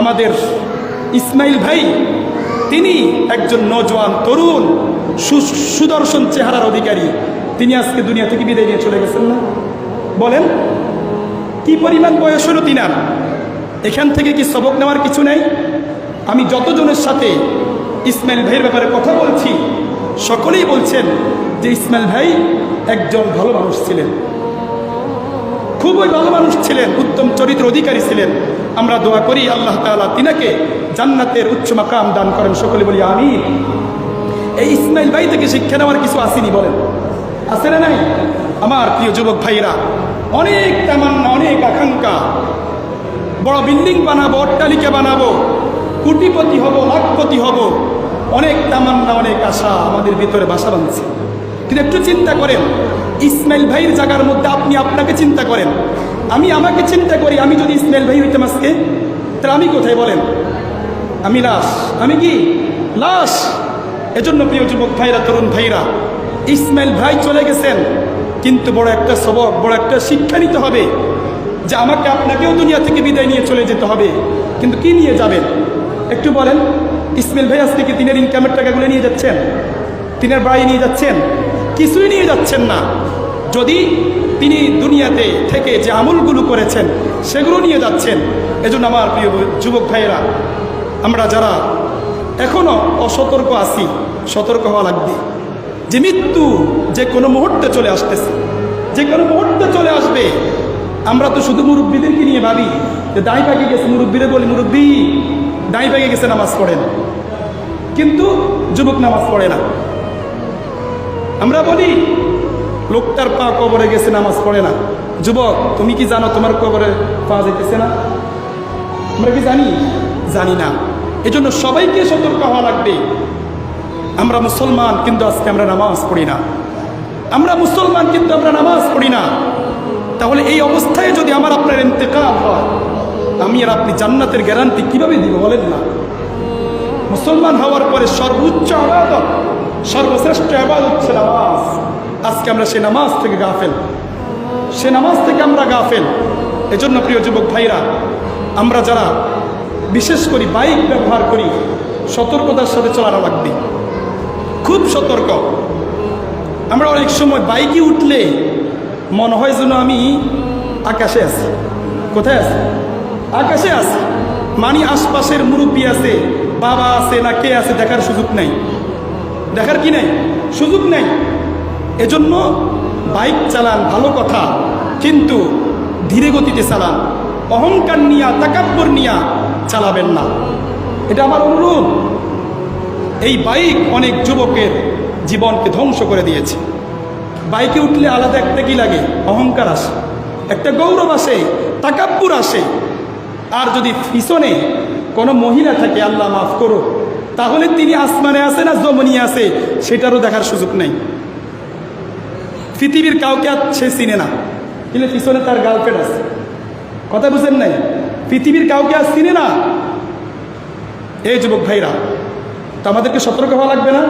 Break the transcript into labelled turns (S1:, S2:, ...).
S1: আমাদের ইসমাইল ভাই, তিনি একজন নজওয়ান তরুণ সুদর্শন চেহারার অধিকারী। তিনি আজকে দুনিয়া থেকে বিদায় নিয়ে চলে গেছেন না? বলেন, কি পরিমাণ বয়স হলো তিনার? এখান থেকে কি সবক নেওয়ার কিছু নেই? আমি যতজনের সাথে ইসমাইল ভাইয়ের ব্যাপারে কথা বলছি, সকলেই বলছেন যে ইসমাইল ভাই একজন ভালো মানুষ ছিলেন। খুবই ভালো মানুষ ছিলেন, উত্তম চরিত্র অধিকারী ছিলেন। আমরা দোয়া করি, আল্লাহ তাআলা তিনাকে জান্নাতের উচ্চ মাকাম দান করেন। সকলে বলি আমি এই ইসমাইল ভাই থেকে শিক্ষা নেওয়ার কিছু আসেনি বলেন। আছে না নাই? আমার প্রিয় যুবক ভাইরা, অনেক তামান্না, অনেক আকাঙ্ক্ষা। বড় বিল্ডিং বানাবো, অট্টালিকা বানাবো, কোটিপতি হব, লাখপতি হব। অনেক তামান্না, অনেক আশা আমাদের ভিতরে বাসা বাঁধছে। কিন্তু একটু চিন্তা করেন। ইসমাইল ভাইয়ের জায়গার মধ্যে আপনি আপনাকে চিন্তা করেন। আমি আমাকে চিন্তা করি, আমি যদি ইসমাইল ভাই হইতাম আজকে, তাহলে আমি কোথায় বলেন? আমি লাশ। আমি কি? লাশ। এজন্য প্রিয় যুবক ভাইরা, তরুণ ভাইরা, ইসমাইল ভাই চলে গেছেন। কিন্তু বড় একটা সবক, বড় একটা শিক্ষা নিতে হবে যে আমাকে আপনাকেও দুনিয়া থেকে বিদায় নিয়ে চলে যেতে হবে। কিন্তু কি নিয়ে যাবেন? একটু বলেন, ইসমাইল ভাই আজকে কি তিনের ইনকামের টাকাগুলো নিয়ে যাচ্ছেন? তিনের বাড়ি নিয়ে যাচ্ছেন? কিছুই নিয়ে যাচ্ছেন না। যদি তিনি দুনিয়াতে থেকে যে আমলগুলো করেছেন, সেগুলো নিয়ে যাচ্ছেন, এজন্য আমার প্রিয় যুবক ভাইয়েরা, আমরা যারা এখনও অসতর্ক আছি, সতর্ক হওয়া লাগবে। যে মৃত্যু যে কোনো মুহূর্তে চলে আসতেছে, যে কোনো মুহূর্তে চলে আসবে। আমরা তো শুধু মুরব্বীদেরকে নিয়ে ভাবি, যে দাঁড়ি পাকে গেছে, মুরব্বীরে বলি, মুরব্বী দাঁড়ি পাকে গেছে, নামাজ পড়েন। কিন্তু যুবক নামাজ পড়ে না। আমরা বলি লোকটার পা কবরে গেছে, নামাজ পড়ে না। যুবক, তুমি কি জানো তোমার কবরে পা যেতেছে না? আমরা কি জানি? জানি না। এজন্য সবাইকে সতর্ক হওয়া লাগবে। আমরা মুসলমান, কিন্তু আজকে আমরা নামাজ পড়ি না। আমরা মুসলমান, কিন্তু আমরা নামাজ পড়ি না। তাহলে এই অবস্থায় যদি আমার আপনার ইন্তেকাল হয়, আমি আর আপনি জান্নাতের গ্যারান্টি কীভাবে দিব বলেন না? মুসলমান হওয়ার পরে সর্বোচ্চ আবাদত সর্বশ্রেষ্ঠ আবাদত হচ্ছে নামাজ। আজকে আমরা সে নামাজ থেকে গাফেল। সে নামাজ থেকে আমরা গাফেল। এজন্য প্রিয় যুবক ভাইরা, আমরা যারা বিশেষ করি বাইক ব্যবহার করি, সতর্কতার সাথে চলানো লাগবে। খুব সতর্ক। আমরা অনেক সময় বাইকে উঠলে মনে হয় যেন আমি আকাশে আছি। কোথায় আছি? আকাশে আছি। মানে আশপাশের মুরব্বী আছে, বাবা আছে না কে আছে দেখার সুযোগ নাই। দেখার কি নাই? সুযোগ নেই। এজন্য বাইক চালান ভালো কথা, কিন্তু ধীরে গতিতে চালান। অহংকার নিয়া, তাকাব্বর নিয়া চালাবেন না। এটা আমার অনুরোধ। এই বাইক অনেক যুবকের জীবনকে ধ্বংস করে দিয়েছে। বাইকে উঠলে আলাদা একটা কি লাগে? অহংকার আসে। একটা গৌরব আসে, তাকাব্বুর আসে। আর যদি পিছনে কোনো মহিলা থাকে, আল্লাহ মাফ করো তাহলে তিনি আসমানে আছে না জমনি আছে? সেটারও দেখার সুযোগ নেই। পৃথিবীর কাউকে আর সে চিনে না। কিন্তু পিছনে তার গার্লফ্রেন্ড আছে। কথা বুঝেন নাই? পৃথিবীর কাউকে আর চিনে না? এই যুবক ভাইরা, তো আমাদেরকে সতর্ক হওয়া লাগবে না?